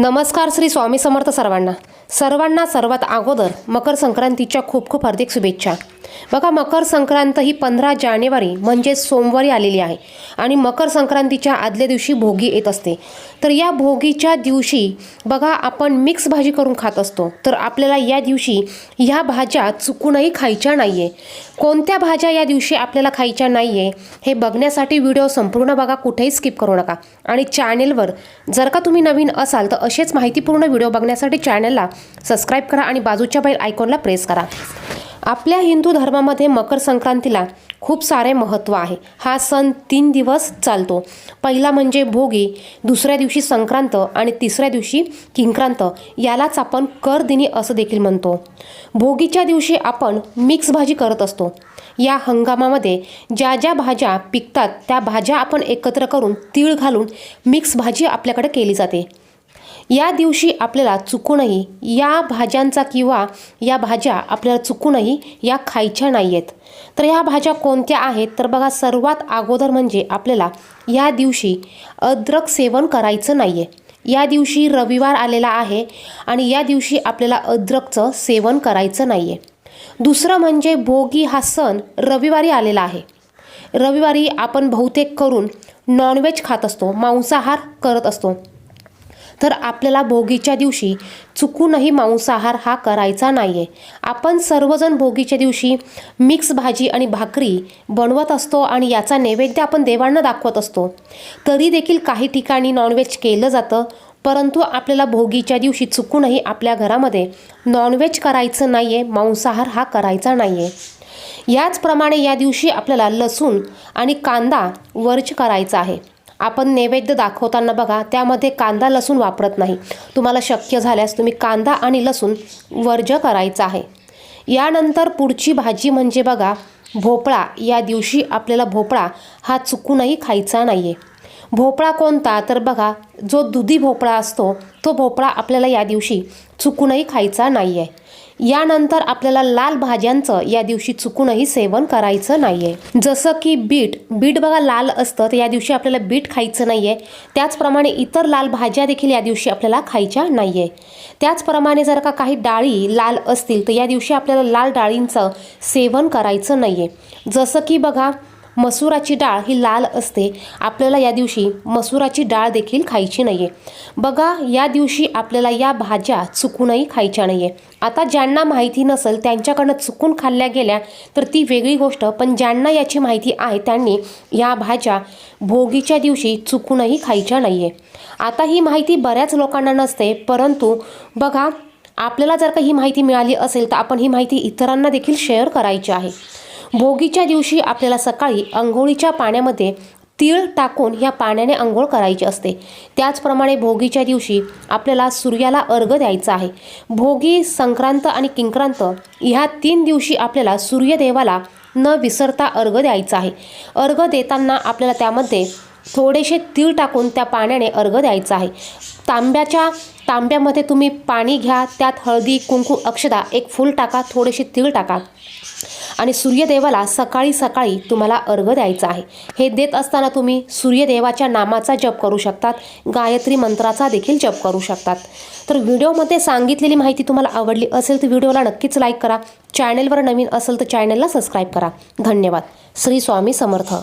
नमस्कार श्री स्वामी समर्थ सर्वांना. सर्वांना सर्वात अगोदर मकर संक्रांतीच्या खूप खूप हार्दिक शुभेच्छा. बघा मकर संक्रांत ही पंधरा जानेवारी म्हणजे सोमवारी आलेली आहे. आणि मकर संक्रांतीच्या आदल्या दिवशी भोगी येत असते. तर या भोगीच्या दिवशी बघा आपण मिक्स भाजी करून खात असतो. तर आपल्याला या दिवशी ह्या भाज्या चुकूनही खायच्या नाही आहे कोणत्या भाज्या या दिवशी आपल्याला खायच्या नाही आहे हे बघण्यासाठी व्हिडिओ संपूर्ण बघा कुठेही स्किप करू नका. आणि चॅनेलवर जर का तुम्ही नवीन असाल तर असेच माहितीपूर्ण व्हिडिओ बघण्यासाठी चॅनलला सबस्क्राईब करा आणि बाजूच्या बैल आयकॉनला प्रेस करा. आपल्या हिंदू धर्मामध्ये मकर संक्रांतीला खूप सारे महत्त्व आहे. हा सण तीन दिवस चालतो. पहिला म्हणजे भोगी दुसऱ्या दिवशी संक्रांत आणि तिसऱ्या दिवशी किंक्रांत. यालाच आपण करदिनी असं देखील म्हणतो. भोगीच्या दिवशी आपण मिक्स भाजी करत असतो. या हंगामामध्ये ज्या ज्या भाज्या पिकतात त्या भाज्या आपण एकत्र करून तीळ घालून मिक्स भाजी आपल्याकडे केली जाते. या दिवशी आपल्याला चुकूनही या भाज्यांचा किंवा या भाज्या आपल्याला चुकूनही या खायच्या नाही आहेत तर ह्या भाज्या कोणत्या आहेत? तर बघा सर्वात अगोदर म्हणजे आपल्याला या दिवशी अद्रक सेवन करायचं नाही आहे या दिवशी रविवार आलेला आहे आणि या दिवशी आपल्याला अद्रकचं सेवन करायचं नाही आहे दुसरं म्हणजे भोगी हा सण रविवारी आलेला आहे. रविवारी आपण बहुतेक करून नॉनव्हेज खात असतो मांसाहार करत असतो. तर आपल्याला भोगीच्या दिवशी चुकूनही मांसाहार हा करायचा नाही आहे आपण सर्वजण भोगीच्या दिवशी मिक्स भाजी आणि भाकरी बनवत असतो आणि याचा नैवेद्य आपण देवांना दाखवत असतो. तरी देखील काही ठिकाणी नॉनव्हेज केलं जातं परंतु आपल्याला भोगीच्या दिवशी चुकूनही आपल्या घरामध्ये नॉनव्हेज करायचं नाही आहे मांसाहार हा करायचा नाही आहे याचप्रमाणे या दिवशी आपल्याला लसूण आणि कांदा वर्ज करायचा आहे. आपण नैवेद्य दाखवताना बघा त्यामध्ये कांदा लसूण वापरत नाही. तुम्हाला शक्य झाल्यास तुम्ही कांदा आणि लसूण वर्ज करायचा आहे. यानंतर पुढची भाजी म्हणजे बघा भोपळा. या दिवशी आपल्याला भोपळा हा चुकूनही खायचा नाही आहे भोपळा कोणता? तर बघा जो दुधी भोपळा असतो तो भोपळा आपल्याला या दिवशी चुकूनही खायचा नाही आहे यानंतर आपल्याला लाल भाज्यांचं या दिवशी चुकूनही सेवन करायचं नाही आहे जसं की बीट. बीट बघा लाल असतं तर या दिवशी आपल्याला बीट खायचं नाही आहे त्याचप्रमाणे इतर लाल भाज्या देखील या दिवशी आपल्याला खायच्या नाही आहे त्याचप्रमाणे जर का काही डाळी लाल असतील तर या दिवशी आपल्याला लाल डाळींचं सेवन करायचं नाही आहे जसं की बघा मसुराची डाळ ही लाल असते. आपल्याला या दिवशी मसुराची डाळ देखील खायची नाही आहे बघा या दिवशी आपल्याला या भाज्या चुकूनही खायच्या नाही आहे आता ज्यांना माहिती नसेल त्यांच्याकडनं चुकून खाल्ल्या गेल्या तर ती वेगळी गोष्ट. पण ज्यांना याची माहिती आहे त्यांनी या भाज्या भोगीच्या दिवशी चुकूनही खायच्या नाही आहे आता ही माहिती बऱ्याच लोकांना नसते परंतु बघा आपल्याला जर का ही माहिती मिळाली असेल तर आपण ही माहिती इतरांना देखील शेअर करायची आहे. भोगीच्या दिवशी आपल्याला सकाळी अंघोळीच्या पाण्यामध्ये तीळ टाकून ह्या पाण्याने अंघोळ करायची असते. त्याचप्रमाणे भोगीच्या दिवशी आपल्याला सूर्याला अर्घ द्यायचा आहे. भोगी संक्रांत आणि किंक्रांत ह्या तीन दिवशी आपल्याला सूर्यदेवाला न विसरता अर्घ द्यायचा आहे. अर्घ देताना आपल्याला त्यामध्ये थोडेसे तीळ टाकून त्या पाण्याने अर्घ द्यायचा आहे. तांब्याच्या तांब्यामध्ये तुम्ही पाणी घ्या त्यात हळदी कुंकू अक्षदा एक फूल टाका थोडेसे तीळ टाका. आणि सूर्यदेवाला सकाळी सकाळी तुम्हाला अर्घ द्यायचा आहे. हे देत असताना तुम्ही सूर्यदेवाच्या नामाचा जप करू शकतात. गायत्री मंत्राचा देखील जप करू शकतात. तर व्हिडिओमध्ये सांगितलेली माहिती तुम्हाला आवडली असेल तर व्हिडिओला नक्कीच लाईक करा. चॅनेलवर नवीन असेल तर चॅनेलला सबस्क्राईब करा. धन्यवाद. श्री स्वामी समर्थ.